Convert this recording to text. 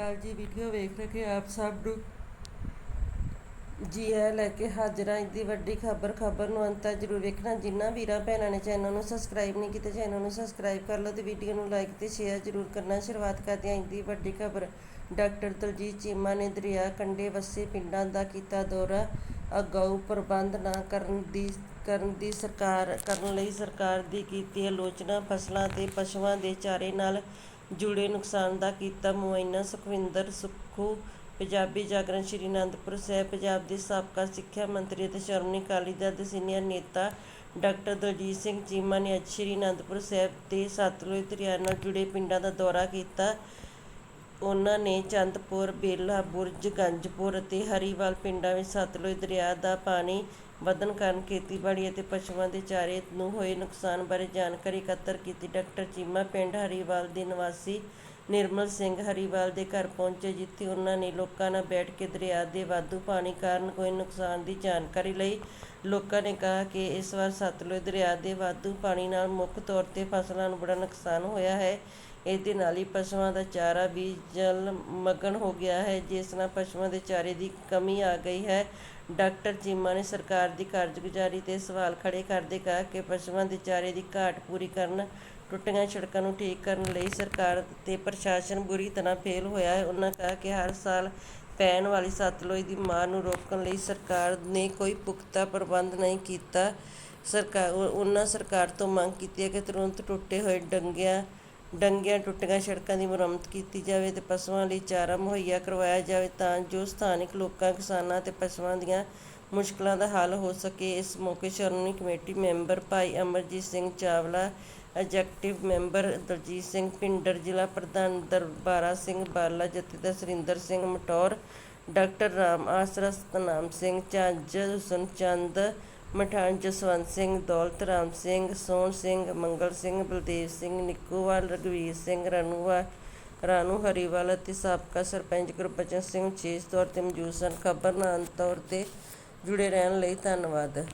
ਅਕਾਲ ਜੀ ਵੀਡੀਓ ਵੇਖ ਰਹੇ ਆਪ ਸਭ ਨੂੰ। ਜੀ ਆਇਆਂ ਲੈ ਕੇ ਹਾਜ਼ਰ ਦੀ ਵੱਡੀ ਖਬਰ ਖਬਰ ਨੂੰ ਅੰਤ ਤੱਕ ਜ਼ਰੂਰ ਵੇਖਣਾ। ਜਿਨ੍ਹਾਂ ਵੀਰਾਂ, ਭੈਣਾਂ ਨੇ ਚੈਨਲ ਨੂੰ ਸਬਸਕ੍ਰਾਈਬ ਨਹੀਂ ਕੀਤਾ, ਚੈਨਲ ਨੂੰ ਸਬਸਕ੍ਰਾਈਬ ਕਰ ਲਓ ਤੇ ਵੀਡੀਓ ਨੂੰ ਲਾਈਕ ਤੇ ਸ਼ੇਅਰ ਜ਼ਰੂਰ ਕਰਨਾ। ਸ਼ੁਰੂਆਤ ਕਰਦੇ ਹਾਂ ਦੀ ਵੱਡੀ ਖਬਰ। ਡਾਕਟਰ ਦਲਜੀਤ ਚੀਮਾ ਨੇ ਦਰਿਆ ਕੰਢੇ ਵਸੇ ਪਿੰਡਾਂ ਦਾ ਕੀਤਾ ਦੌਰਾ। ਅਗਾਊ ਪ੍ਰਬੰਧ ਨਾ ਕਰਨ ਦੀ ਕਰਨ ਦੀ ਸਰਕਾਰ, ਕਰਨ ਲਈ ਸਰਕਾਰ ਦੀ ਕੀਤੀ ਆਲੋਚਨਾ। ਫਸਲਾਂ ਤੇ ਪਸ਼ੂਆਂ ਦੇ ਚਾਰੇ ਨਾਲ ਜੁੜੇ ਨੁਕਸਾਨ ਦਾ ਕੀਤਾ ਮੁਆਇਨਾ ਸੁਖਵਿੰਦਰ ਸੁੱਖੂ, ਪੰਜਾਬੀ ਜਾਗਰਣ ਸ਼੍ਰੀ ਅਨੰਦਪੁਰ ਸਾਹਿਬ, ਪੰਜਾਬ ਦੇ ਸਾਬਕਾ ਸਿੱਖਿਆ ਮੰਤਰੀ ਅਤੇ ਸ਼੍ਰੋਮਣੀ ਅਕਾਲੀ ਦਲ ਦੇ ਸੀਨੀਅਰ ਨੇਤਾ ਡਾਕਟਰ ਦਲਜੀਤ ਸਿੰਘ ਚੀਮਾ ਨੇ ਅੱਜ ਸ਼੍ਰੀ ਅਨੰਦਪੁਰ ਸਾਹਿਬ ਦੇ ਸਤਲੁਜ ਦਰਿਆ ਨਾਲ ਜੁੜੇ ਪਿੰਡਾਂ ਦਾ ਦੌਰਾ ਕੀਤਾ। ਉਹਨਾਂ ਨੇ ਚੰਦਪੁਰ ਬੇਲਾ ਬੁਰਜ, ਗੰਜਪੁਰ ਅਤੇ ਹਰੀਵਾਲ ਪਿੰਡਾਂ ਵਿੱਚ ਸਤਲੁਜ ਦਰਿਆ ਦਾ ਪਾਣੀ ਵਧਣ ਕਾਰਨ ਖੇਤੀਬਾੜੀ ਅਤੇ ਪਸ਼ੂਆਂ ਦੇ ਚਾਰੇ ਨੂੰ ਹੋਏ ਨੁਕਸਾਨ ਬਾਰੇ ਜਾਣਕਾਰੀ ਇਕੱਤਰ ਕੀਤੀ। ਡਾਕਟਰ ਚੀਮਾ ਪਿੰਡ ਹਰੀਵਾਲ ਦੇ ਨਿਵਾਸੀ ਨਿਰਮਲ ਸਿੰਘ ਹਰੀਵਾਲ ਦੇ ਘਰ ਪਹੁੰਚੇ, ਜਿੱਥੇ ਉਹਨਾਂ ਨੇ ਲੋਕਾਂ ਨਾਲ ਬੈਠ ਕੇ ਦਰਿਆ ਦੇ ਵਾਧੂ ਪਾਣੀ ਕਾਰਨ ਹੋਏ ਨੁਕਸਾਨ ਦੀ ਜਾਣਕਾਰੀ ਲਈ ਲੋਕਾਂ ਨੇ ਕਿਹਾ ਕਿ ਇਸ ਵਾਰ ਸਤਲੁਜ ਦਰਿਆ ਦੇ ਵਾਧੂ ਪਾਣੀ ਨਾਲ ਮੁੱਖ ਤੌਰ ਤੇ ਫਸਲਾਂ ਨੂੰ ਬੜਾ ਨੁਕਸਾਨ ਹੋਇਆ ਹੈ। ਇਸ ਦੇ ਨਾਲ ਹੀ ਪਸ਼ੂਆਂ ਦਾ ਚਾਰਾ ਵੀ ਜਲ ਮਗਨ ਹੋ ਗਿਆ ਹੈ, ਜਿਸ ਨਾਲ ਪਸ਼ੂਆਂ ਦੇ ਚਾਰੇ ਦੀ ਕਮੀ ਆ ਗਈ ਹੈ। ਡਾਕਟਰ ਚੀਮਾ ਨੇ ਸਰਕਾਰ ਦੀ ਕਾਰਜਗੁਜ਼ਾਰੀ ਤੇ ਸਵਾਲ ਖੜੇ ਕਰਦੇ ਕਿਹਾ ਕਿ ਪਸ਼ੂਆਂ ਦੇ ਚਾਰੇ ਦੀ ਘਾਟ ਪੂਰੀ ਕਰਨ, ਟੁੱਟੀਆਂ ਸੜਕਾਂ ਨੂੰ ਠੀਕ ਕਰਨ ਲਈ ਸਰਕਾਰ ਤੇ ਪ੍ਰਸ਼ਾਸਨ ਬੁਰੀ ਤਰ੍ਹਾਂ ਫੇਲ ਹੋਇਆ ਹੈ। ਉਹਨਾਂ ਕਿਹਾ ਕਿ ਹਰ ਸਾਲ ਪੈਣ ਵਾਲੀ ਸਤਲੁਜ ਦੀ ਮਾਰ ਨੂੰ ਰੋਕਣ ਲਈ ਸਰਕਾਰ ਨੇ ਕੋਈ ਪੁਖਤਾ ਪ੍ਰਬੰਧ ਨਹੀਂ ਕੀਤਾ। ਸਰਕਾਰ ਉਹਨਾਂ ਸਰਕਾਰ ਤੋਂ ਮੰਗ ਕੀਤੀ ਹੈ ਕਿ ਤੁਰੰਤ ਟੁੱਟੇ ਹੋਏ ਡੰਗਿਆਂ ਡੰਗਿਆਂ ਟੁੱਟੀਆਂ ਸੜਕਾਂ ਦੀ ਮੁਰੰਮਤ ਕੀਤੀ ਜਾਵੇ ਤੇ ਪਸ਼ੂਆਂ ਲਈ ਚਾਰਾ ਮੁਹੱਈਆ ਕਰਵਾਇਆ ਜਾਵੇ ਤਾਂ ਜੋ ਸਥਾਨਕ ਲੋਕਾਂ, ਕਿਸਾਨਾਂ ਤੇ ਪਸ਼ੂਆਂ ਦੀਆਂ ਮੁਸ਼ਕਲਾਂ ਦਾ ਹੱਲ ਹੋ ਸਕੇ। ਇਸ ਮੌਕੇ Shiromani committee member Bhai Amarjit Singh Chawla executive member Daljit Singh Bhinder, ਜ਼ਿਲ੍ਹਾ ਪ੍ਰਧਾਨ ਦਰਬਾਰਾ ਸਿੰਘ ਬਾਲਾ, ਜਥੇਦਾਰ ਸੁਰਿੰਦਰ ਸਿੰਘ ਮਟੌਰ, ਡਾਕਟਰ ਰਾਮ ਆਸਰਾ, ਸਤਨਾਮ ਸਿੰਘ ਝੱਜ, ਹੁਸਨ ਚੰਦ, ਮਠਾਨ ਜਸਵੰਤ ਸਿੰਘ, ਦੌਲਤ ਰਾਮ ਸਿੰਘ, ਸੋਹਣ ਸਿੰਘ, ਮੰਗਲ ਸਿੰਘ, ਬਲਦੇਵ ਸਿੰਘ, ਨਿੱਕੂਵਾਲ, ਰਘਵੀਰ ਸਿੰਘ ਰਨੂਆ ਰਾਨੂ ਹਰੀਵਾਲ ਅਤੇ ਸਾਬਕਾ ਸਰਪੰਚ ਗੁਰਬਚਨ ਸਿੰਘ ਵਿਸ਼ੇਸ਼ ਤੌਰ ਤੇ ਮੌਜੂਦ ਸਨ। ਖਬਰ ਨਾਲ ਤੌਰ ਤੇ ਜੁੜੇ ਰਹਿਣ ਲਈ ਧੰਨਵਾਦ।